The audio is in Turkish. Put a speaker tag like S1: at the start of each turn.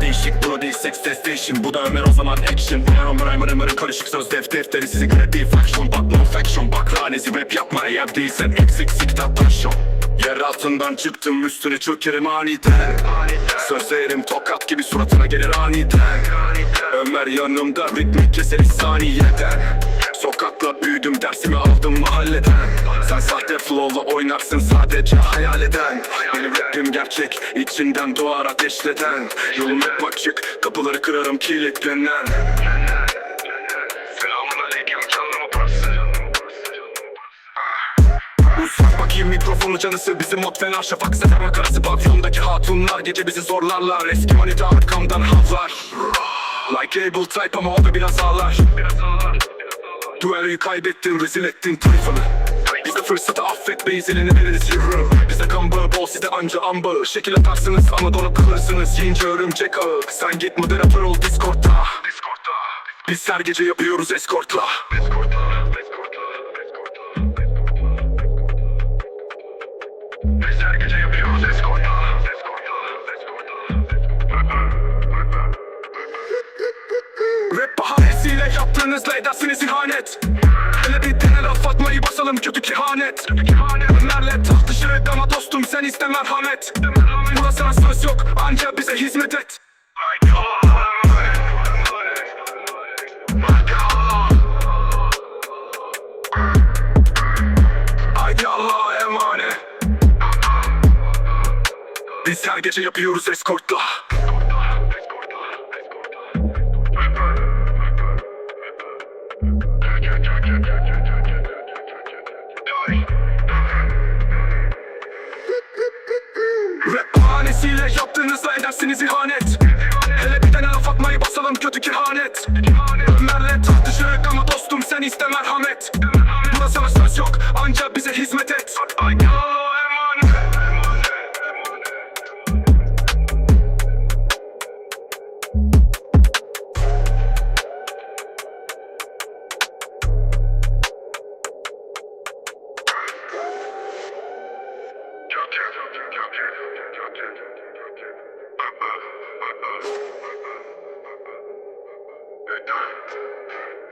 S1: değişik Bro değil sex testation Bu da Ömer o zaman action. Her an rhyme rhymer'ın karışık söz def defteri Sizi kredi faction. Bak no faction. Bak ranesi rap yapma eğer değilsen eksik sikta taşon. Yer altından çıktım üstüne çökerim aniden. Sözlerim tokat gibi suratına gelir aniden. Ömer yanımda ritmi keseriz saniyeden Sokakla büyüdüm dersimi aldım mahalleden. Sen sahte flow'la oynarsın sadece hayal eden. Benim rapim gerçek içinden doğar ateşleden. Yolum hep açık kapıları kırarım kilitlenen. Ufak bakayım mikrofonu canısı bizim mod fena şafak. Sefer makarası Pavyondaki hatunlar gece bizi zorlarlar. Eski manita arkamdan havlar. Like able type ama o da biraz ağlar Duelloyu kaybettin rezil ettin tayfanı. Bizde fırsatı affetmeyiz eline veririz yürü. Bizde kan bağı bol sizde anca an bağı. Şekil atarsınız ama donup kalırsınız Yiyince örümcek ağı. Sen git moderatör ol Discord'da. Biz her gece yapıyoruz eskortla. Biz her gece yapıyoruz eskortla yaptığınızla edersiniz ihanet. Hele bir tane laf atmayı basalım kötü kehanet. Ömerle tartışırık ama dostum sen iste merhamet. Burasına söz yok anca bize hizmet et. Haydi Allah'a emanet. Biz her gece yapıyoruz eskortla Rap bahanesiyle yaptığınızda edersiniz ihanet. Hele bir tane laf basalım kötü kehanet. Ömerle tartışırık ama dostum sen iste merhamet They're done.